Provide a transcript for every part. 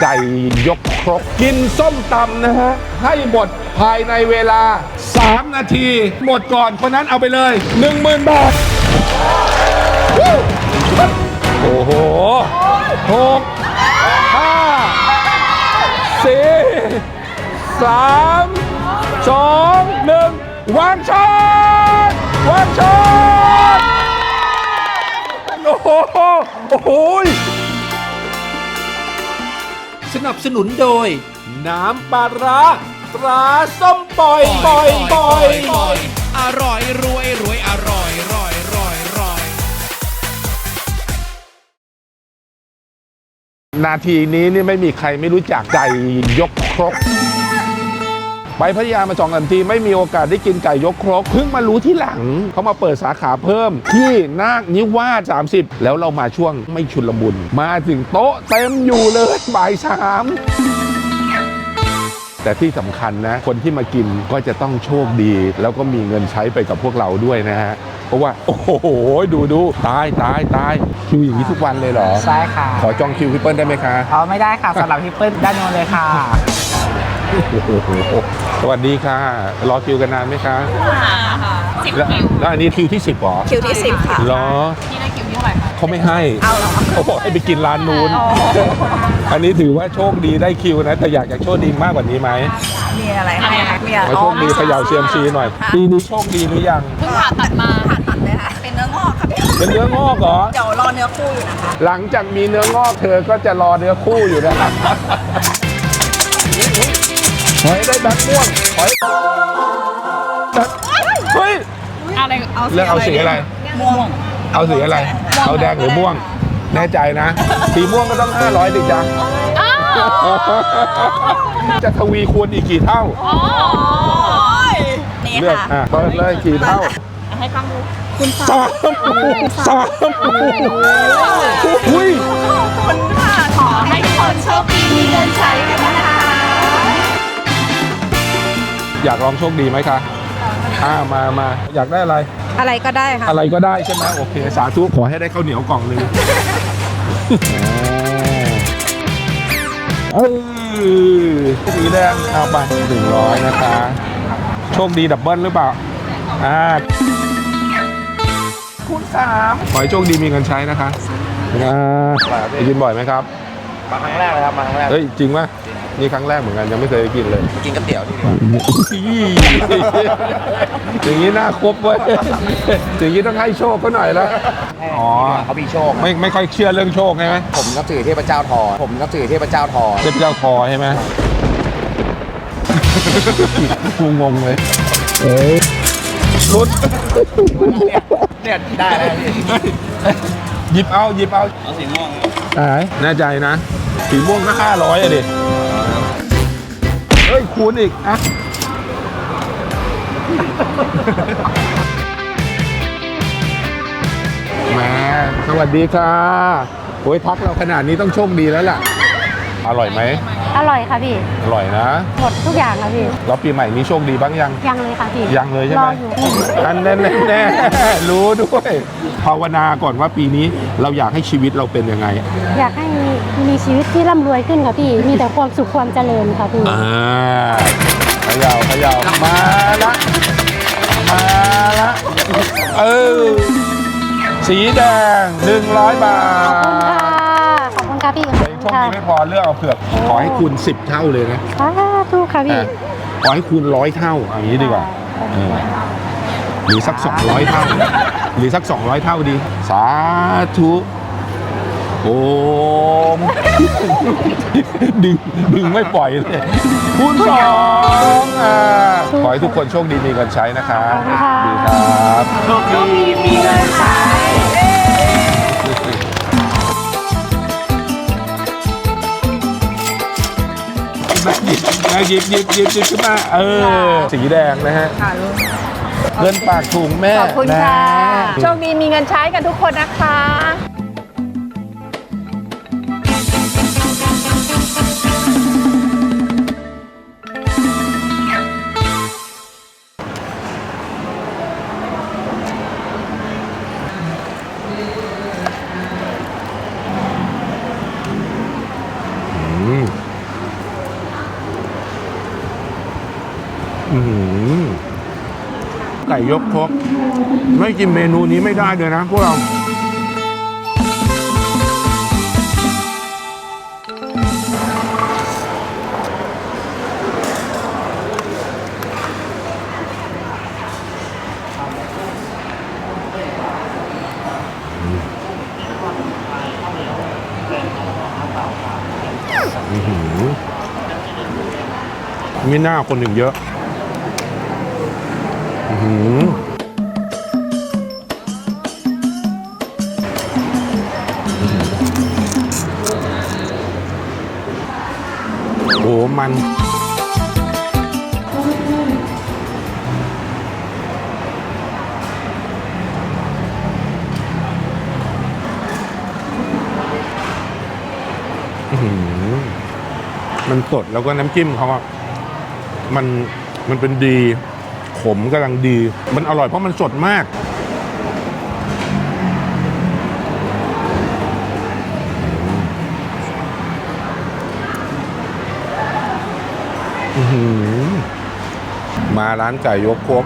ไก่ยกครกกินส้มตำนะฮะ ให้หมดภายในเวลา 3 นาที หมดก่อนคนนั้นเอาไปเลย 10,000 บาท โอ้โหหกห้าสี่สามสองหนึ่งวางช้อนวางช้อนโอ้โหโอ้โห สนับสนุนโดย น้ำปลาร้าตราส้มปล่อยปล่อยปล่อยปล่อยอร่อยรวยรวยอร่อยร่อยร่อยร่อยนาทีนี้นี่ไม่มีใครไม่รู้จักไก่ยกครก ไปพัทยามาสองสามทีไม่มีโอกาสได้กินไก่ยกครกเพิ่งมารู้ที่หลังเขามาเปิดสาขาเพิ่ม ที่นาคนิวาส30 แล้วเรามาช่วงไม่ชุลมุน มาถึงโต๊ะเต็มอยู่เลยบ่ายสามแต่ที่สำคัญนะ คนที่มากินก็จะต้องโชคดี แล้วก็มีเงินใช้ไปกับพวกเราด้วยนะฮะ เพราะว่า โอ้โห ดูดูตายตายตายคิวอย่างนี้ทุกวันเลยเหรอ ใช่ค่ะ ขอจองคิวพี่เปิ้ลได้ไหมคะ อ๋อ ไม่ได้ค่ะสำหรับพี่เปิ้ลด้านโน้นเลยค่ะ สวัสดีค่ะ รอคิวกันนานไหมคะแล้วแล้วอันนี้คิวที่10หรอคิวที่10ค่ะเหรอนี่ได้คิวที่เท่าไหร่เขาไม่ให้เอาเหรอเขาบอกให้ไปกินร้านนู้น อันนี้ถือว่าโชคดีได้คิวนะ แต่อยากจะโชคดีมากกว่านี้ไหมมีอะไรคะมีอะไรมาโชคดีเขย่าเซียมซีหน่อยปีนี้โชคดีหรือยังเพิ่งผ่าตัดมาผ่าตัดเลยค่ะเป็นเนื้องอกค่ะพี่เป็นเนื้องอกเหรอเดี๋ยวรอเนื้อคู่อยู่นะคะหลังจากมีเนื้องอกเธอก็จะรอเนื้อคู่อยู่นะห อยได้แบงค์ม่วงหอยเฮ้ยอะไรเอาเลือกเอาสีอะไร ม่วงเอาสีอะไร เอาแดงหรือม่วง แน่ใจนะ สีม่วงก็ต้อง 500ดิจ้ะจะทวีคูณอีกกี่เท่าโอ้ยนี่เลือกค่ะอะเปิดเลยกี่เท่า ให้กล้องดูสามสามอุ้ยคุณค่ะขอให้ทุกคนโชคดีมีเงินใช้กันนะคะ อยากลองโชคดีไหมคะอ่ามามาอยากได้อะไร อะไรก็ได้ค่ะ อะไรก็ได้ใช่ไหมโอเค สาธุขอให้ได้ข้าวเหนียวกล่องหนึ่งเออสีแดงเอาไปหนึ่งร้อยนะคะ โชคดีดับเบิลหรือเปล่าอ่าคูณสามขอให้โชคดีมีเงินใช้นะคะอ่าไปกินบ่อยไหมครับ มาครั้งแรกเลยครับ มาครั้งแรก เฮ้ย จริงปะ นี่ครั้งแรกเหมือนกันยังไม่เคยได้กินเลยกินก๋วยเตี๋ยวที่นี่อย่างนี้น่าครบเว้ยอย่างนี้ต้องให้โชคเขาหน่อยแล้วอ๋อเขามีโชคไม่ไม่ค่อยเชื่อเรื่องโชคใช่ไหมผมนับถือเทพเจ้าทอ ผมนับถือเทพเจ้าทอเทพเจ้าทอใช่ไหมกูงงเลยเอ้ยรุดเนี่ยได้แล้วพี่หยิบเอาหยิบเอาเอาสีม่วงแน่ใจนะสีม่วงก็ห้าร้อยอะดิ เฮ้ย คูณอีกอะแม่สวัสดีค่ะโอ้ยทักเราขนาดนี้ต้องโชคดีแล้วล่ะ อร่อยไหม อร่อยค่ะพี่ อร่อยนะ หมดทุกอย่างค่ะพี่ แล้วปีใหม่นี้โชคดีบ้างยัง ยังเลยค่ะพี่ยังเลยใช่ไหมรออยู่อันแน่แน่แน่รู้ด้วยภาวนาก่อนว่าปีนี้เราอยากให้ชีวิตเราเป็นยังไง อยากให้มีชีวิตที่ร่ำรวยขึ้นค่ะพี่ มีแต่ความสุขความเจริญค่ะพี่ อ่าเขยาวขยาวมาละ มาละ เออ สีแดง 100 บาขอบคุณทค่ะ ขอบคุณค่ะพี่แต่โชคดีไม่พอเลือกเอาเผือก ขอให้คูณ10เท่าเลยนะสาธุค่ะพี่อะขอให้คูณร้อยเท่าเอย่างนี้ดีกว่าเออหรือสัก200เท่า หรือสัก200เท่าดี สาธุโอม ดึงดึงไม่ปล่อยเลยคูณสองอ่าขอให้ทุกคนโชคดีมีเงินใช้นะครับขอบคุณค่ะ ดีครับ โชคดีมีเงินใช้ หยิบหยิบหยิบหยิบหยิบขึ้นมาเออ สีแดงนะฮะเงินปากถุงแม่ขอบคุณค่ะนโชคดีมีเงินใช้กันทุกคนนะคะ อื้อหือไก่ยกครกไม่กินเมนูนี้ไม่ได้เลยนะพวกเรา อื้อหือมีหน้าคนหนึ่งเยอะ โอ้มันอื้อหือมันสดแล้วก็น้ำจิ้มเขาอะมันมันเป็นดี ขมกำลังดี มันอร่อยเพราะมันสดมาก มาร้านไก่ยกครก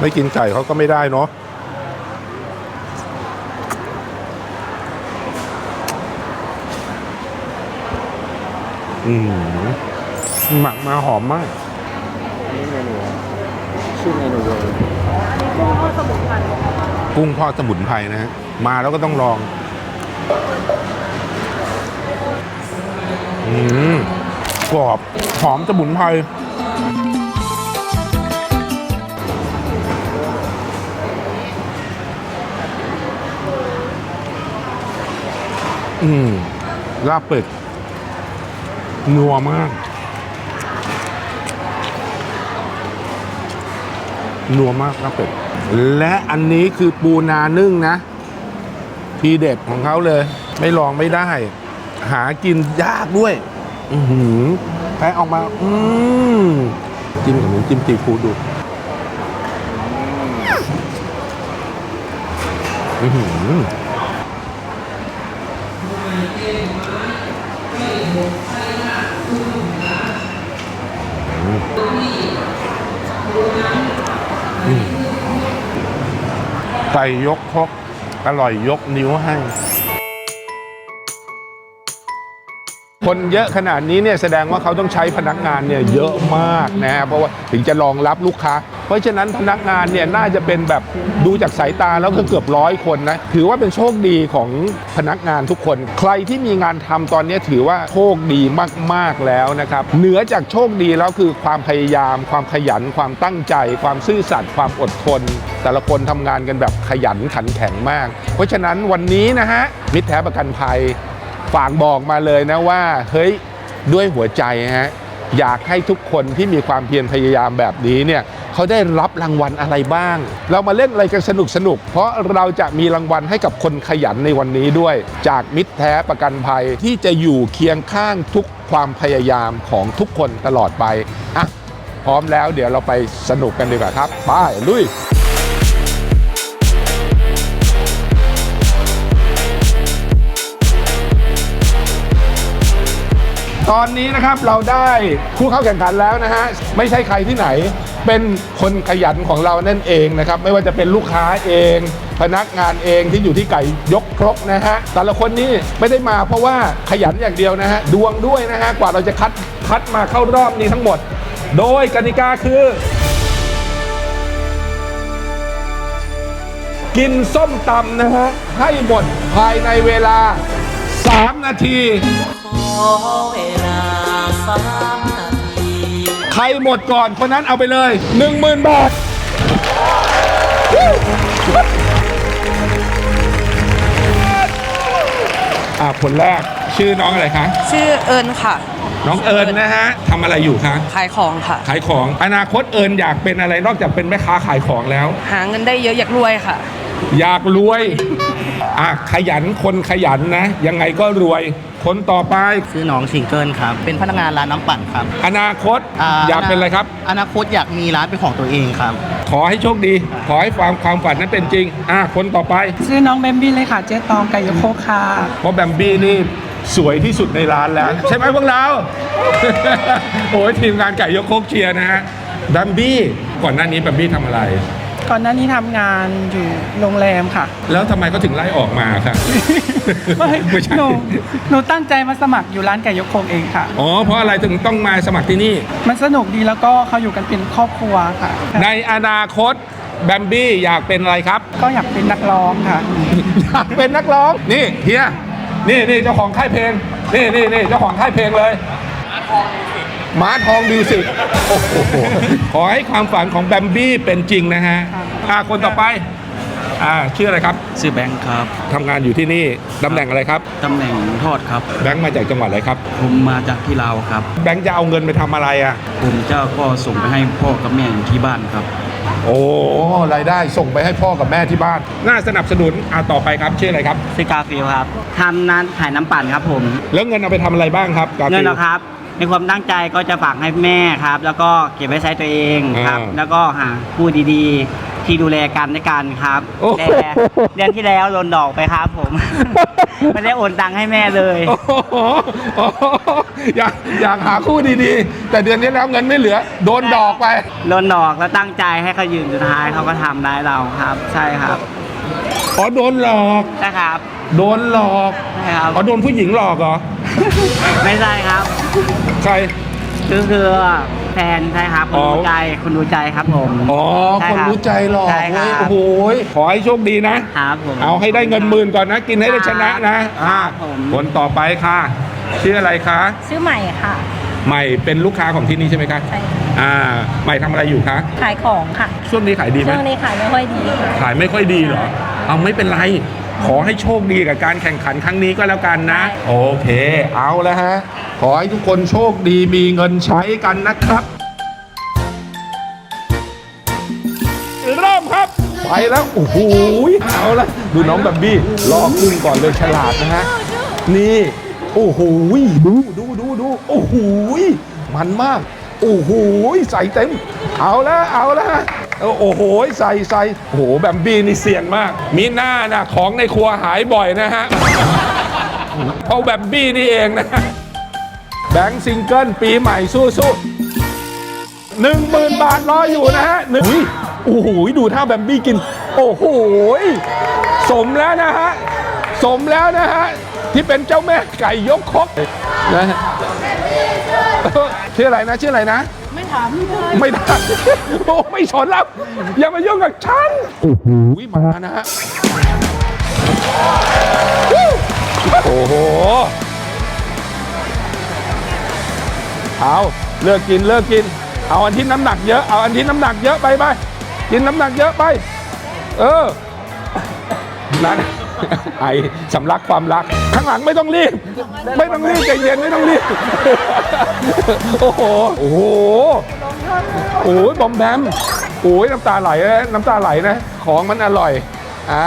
ไม่กินไก่เขาก็ไม่ได้เนาะหมักมาหอมมาก นี่เมนูชื่อเมนูเลยกุ้งทอดสมุนไพรนะฮะมาแล้วก็ต้องลองอืมกรอบหอมสมุนไพรอืมลาบเป็ดนัวมาก นัวมากครับเป็ดและอันนี้คือปูนานึ่งนะ ทีเด็ดของเขาเลย ไม่ลองไม่ได้ หากินยากด้วย อือหือแพ้ออกมา อืมจิ้มกับน้ำจิ้มซีฟู้ดดูอือหือ ไก่ยกครกอร่อยยกนิ้วให้ คนเยอะขนาดนี้เนี่ยแสดงว่าเขาต้องใช้พนักงานเนี่ยเยอะมากนะเพราะว่าถึงจะรองรับลูกค้า เพราะฉะนั้นพนักงานเนี่ยน่าจะเป็นแบบดูจากสายตาแล้วก็เกือบร้อยคนนะถือว่าเป็นโชคดีของพนักงานทุกคน ใครที่มีงานทำตอนนี้ถือว่าโชคดีมากๆแล้วนะครับเหนือจากโชคดีแล้วคือความพยายาม ความขยัน ความตั้งใจ ความซื่อสัตย์ความอดทน แต่ละคนทำงานกันแบบขยันขันแข็งมาก เพราะฉะนั้นวันนี้นะฮะมิตรแท้ประกันภัย ฝากบอกมาเลยนะว่า เฮ้ยด้วยหัวใจฮะอยากให้ทุกคนที่มีความเพียรพยายามแบบนี้เนี่ยเขาได้รับรางวัลอะไรบ้าง เรามาเล่นอะไรกันสนุกสนุก เพราะเราจะมีรางวัลให้กับคนขยันในวันนี้ด้วย จากมิตรแท้ประกันภัยที่จะอยู่เคียงข้างทุกความพยายามของทุกคนตลอดไปอะพร้อมแล้วเดี๋ยวเราไปสนุกกันดีกว่าครับไปลุย ตอนนี้นะครับเราได้ผู้เข้าแข่งขันแล้วนะฮะไม่ใช่ใครที่ไหน เป็นคนขยันของเรานั่นเองนะครับไม่ว่าจะเป็นลูกค้าเอง พนักงานเองที่อยู่ที่ไก่ยกครกนะฮะแต่ละคนนี่ไม่ได้มาเพราะว่าขยันอย่างเดียวนะฮะดวงด้วยนะฮะกว่าเราจะคัดคัดมาเข้ารอบนี้ทั้งหมด โดยกติกาคือ กินส้มตำนะฮะให้หมดภายในเวลา 3 นาที ใครหมดก่อนคนนั้นเอาไปเลย 10,000 บาท อ่าคนแรกชื่อน้องอะไรคะ ชื่อเอิญค่ะ น้องเอิญนะฮะทำอะไรอยู่คะ ขายของค่ะ ขายของ อนาคตเอิญอยากเป็นอะไรนอกจากเป็นแม่ค้าขายของแล้ว หาเงินได้เยอะอยากรวยค่ะ อยากรวย อะขยันคนขยันนะ ยังไงก็รวย คนต่อไปชื่อน้องชิงเกิลครับ เป็นพนักงานร้านน้ำปั่นครับ อนาคตอยากเป็นอะไรครับ อนาคตอยากมีร้านเป็นของตัวเองครับ ขอให้โชคดี ขอให้ความความฝันนั้นเป็นจริง อะคนต่อไปชื่อน้องเบมบี้เลยค่ะ เจ๊ตองไก่ยกโคกค่ะ เพราะแบมบี้นี่สวยที่สุดในร้านแล้ว ใช่ไหมพวกเรา โอ้ยทีมงานไก่ยกโคกเชียร์นะฮะดัมบี้ก่อนหน้านี้ดัมบี้ทำอะไร ก่อนหน้านี้ทำงานอยู่โรงแรมค่ะ แล้วทำไมเขาถึงไล่ออกมาครับ ไม่ใช่ หนูหนูตั้งใจมาสมัครอยู่ร้านไก่ยกโคงเองค่ะ อ๋อ เพราะอะไรถึงต้องมาสมัครที่นี่ มันสนุกดีแล้วก็เขาอยู่กันเป็นครอบครัวค่ะ ในอนาคตแบมบี้อยากเป็นอะไรครับ ก็อยากเป็นนักร้องค่ะ อยากเป็นนักร้อง นี่เฮียนี่นี่เจ้าของค่ายเพลง นี่นี่นี่เจ้าของค่ายเพลงเลย ม้าทองมิวสิกโอ้โหขอให้ความฝันของแบมบี้เป็นจริงนะฮะอ่าคนต่อไปอ่าชื่ออะไรครับชื่อแบงค์ครับทำงานอยู่ที่นี่ตำแหน่งอะไรครับ ตำแหน่งทอดครับ แบงค์มาจากจังหวัดอะไรครับ ผมมาจากที่ลาวครับ แบงค์จะเอาเงินไปทำอะไรอะ ผมเจ้าก็ส่งไปให้พ่อกับแม่อยู่ที่บ้านครับ โอ้รายได้ส่งไปให้พ่อกับแม่ที่บ้าน น่าสนับสนุนอ่าต่อไปครับชื่ออะไรครับซิกาฟิลครับทำนั้นขายน้ำปั่นครับผม แล้วเงินเอาไปทำอะไรบ้างครับกาฟิลเงินนะครับ ในความตั้งใจก็จะฝากให้แม่ครับ แล้วก็เก็บไว้ใช้ตัวเองครับ อ่าแล้วก็หาคู่ดีๆ ที่ดูแลกันด้วยกันครับโอ้ แต่เดือนที่แล้วโดนดอกไปครับผม ไม่ได้โอนตังค์ให้แม่เลย โอ้โหโอ้โหอยากอยากหาคู่ดีๆ แต่เดือนนี้แล้วเงินไม่เหลือ โดนดอกไป โดนดอกแล้วตั้งใจให้เขายืนสุดท้ายเขาก็ทำได้ายเราครับ ใช่ครับอ๋อโดนหลอกใช่ครับโดนหลอก ใช่ครับ อ๋อโดนผู้หญิงหลอกเหรอ ไม่ใช่ครับ ใครคือคือแฟนใช่ครับอ๋คุณอรู้ใจคุณรู้ใจครับผม อ๋อ ใช่คนครับรู้ใจหลอกใช่คเว้รัยบ โอ้โหขอให้โชคดีนะ ครับผม เอาให้ได้เงินหมื่นก่อนนะ กินให้ได้ชนะนะอ่าครับผม คนต่อไปค่ะชื่ออะไรคะ ชื่อใหม่ค่ะ ใหม่เป็นลูกค้าของที่นี่ใช่ไหมคะใช่ อ่า ใหม่ทำอะไรอยู่คะ ขายของค่ะช่วงนี้ขายดีไหมช่วงนี้ขายไม่ค่อยดีค่ะ ขายไม่ค่อยดีเหรอ เอาไม่เป็นไร ขอให้โชคดีกับการแข่งขันครั้งนี้ก็แล้วกันนะ โอเค เอาแล้วฮะ ขอให้ทุกคนโชคดีมีเงินใช้กันนะครับ เริ่มครับ ไปแล้ว โอ้โหเอาละดูน้องบับบี้ลอกกุ้งก่อนเลยฉลาดนะฮะ นี่ โอ้โหดูดูดูดูโอ้โหมันมาก โอ้โหใส่เต็ม เอาละเอาละ โอ้โหใส่ใส่โอ้โหแบมบี้นี่เสี่ยงมาก มีหน้านะของในครัวหายบ่อยนะฮะเพราะแบมบี้นี่เองนะแบงค์ซิงเกิลปีใหม่สู้สู้หนึ่งหมื่นบาทรออยู่นะฮะหนึ่งอุ๊ยโอ้โหดูท่าแบมบี้กิน โอ้โหสมแล้วนะฮะ สมแล้วนะฮะ ที่เป็นเจ้าแม่ไก่ยกครกนะฮะชื่ออะไรนะ ชื่ออะไรนะ ไม่ถามไม่ถามโอ้ไม่สนแล้ว อย่ามายุ่งกับฉันโอ้โหมานะฮะโอ้โหเอาเลิกกินเลิกกิน เอาอันที่น้ำหนักเยอะเอาอันที่น้ำหนักเยอะไปไปกินน้ำหนักเยอะไป เออนั่น ไอสำลักความรัก ข้างหลังไม่ต้องรีบ ไม่ต้องรีบใจเย็นไม่ต้องรีบ โอ้โห โอ้โหโอ้ยบอมแบมโอ้ยน้ำตาไหลนะน้ำตาไหลนะ ของมันอร่อย อ่า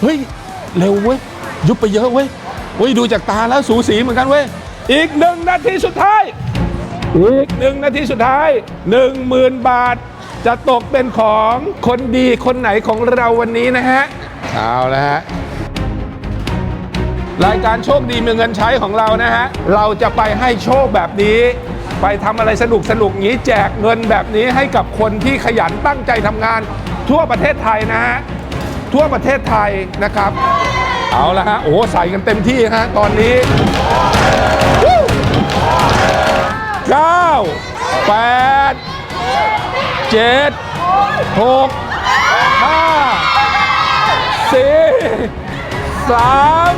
เฮ้ย เร็วเว้ย ยุบไปเยอะเว้ยเฮ้ย ดูจากตาแล้วสูสีเหมือนกันเว้ย อีกหนึ่งนาทีสุดท้าย อีกหนึ่งนาทีสุดท้ายหนึ่งหมื่นบาทจะตกเป็นของคนดีคนไหนของเราวันนี้นะฮะ เอาละฮะ รายการโชคดีมีเงินใช้ของเรานะฮะ เราจะไปให้โชคแบบนี้ ไปทำอะไรสนุกสนุกงี้แจกเงินแบบนี้ให้กับคนที่ขยันตั้งใจทำงาน ทั่วประเทศไทยนะฮะ ทั่วประเทศไทยนะครับ เอาละฮะ โอ้ใส่กันเต็มที่ฮะตอนนี้เก้าแปดเจ็ดหกห้าสี่ สาม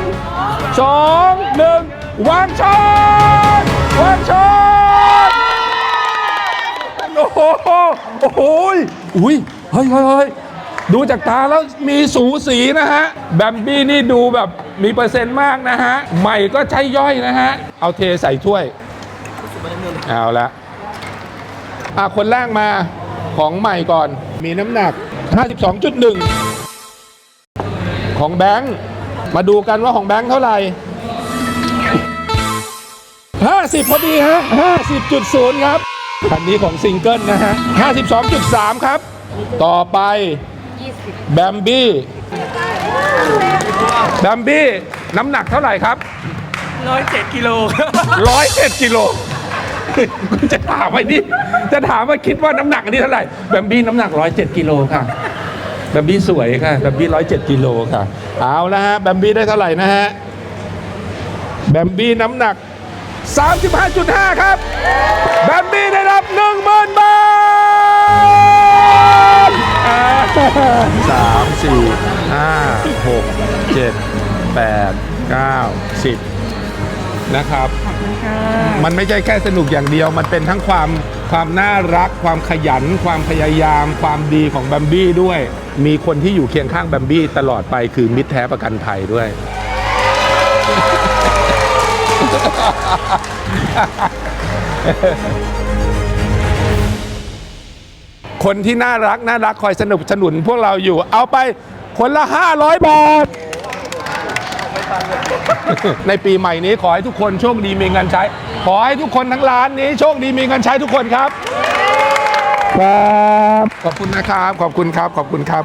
สองหนึ่งวางช้อนวางช้อนโอ้โหโอ้โหอุ้ยเฮ้ยเฮ้ยเฮ้ยดูจากตาแล้วมีสูสีนะฮะ แบมบี้นี่ดูแบบมีเปอร์เซ็นต์มากนะฮะ ใหม่ก็ใช้ย่อยนะฮะ เอาเทใส่ถ้วย เอาละอะคนแรกมาของใหม่ก่อน มีน้ำหนัก 52.1 ของแบงค์ มาดูกันว่าของแบงค์เท่าไหร่ 50 พอดีฮะ 50.0 ครับอันนี้ของซิงเกิลนะฮะ 52.3 ครับ ต่อไปแบมบี้แบมบี้น้ำหนักเท่าไหร่ครับร้อยเจ็ดกิโลร้อยเจ็ดกิโลจะถามไว้นี่จะถามว่าคิดว่าน้ำหนักอันนี้เท่าไหร่แบมบี้น้ำหนักร้อยเจ็ดกิโลค่ะ แบมบี้สวยค่ะแบมบี้ร้อยเจ็ดกิโลค่ะ เอาละฮะแบมบี้ได้เท่าไหร่นะฮะแบมบี้น้ำหนัก 35.5 ครับ แบมบี้ได้รับ 10,000 บาทอ่าสามสี่ห้าหกเจ็ดแปดเก้าสิบนะครับ มันไม่ใช่แค่สนุกอย่างเดียว มันเป็นทั้งความความน่ารัก ความขยัน ความพยายาม ความดีของแบมบี้ด้วย มีคนที่อยู่เคียงข้างแบมบี้ตลอดไปคือมิตรแท้ประกันภัยด้วย คนที่น่ารักน่ารักคอยสนับสนุนพวกเราอยู่ เอาไปคนละ 500 บาท ในปีใหม่นี้ขอให้ทุกคนโชคดีมีเงินใช้ ขอให้ทุกคนทั้งร้านนี้โชคดีมีเงินใช้ทุกคนครับ ครับ ขอบคุณนะครับ ขอบคุณครับ ขอบคุณครับ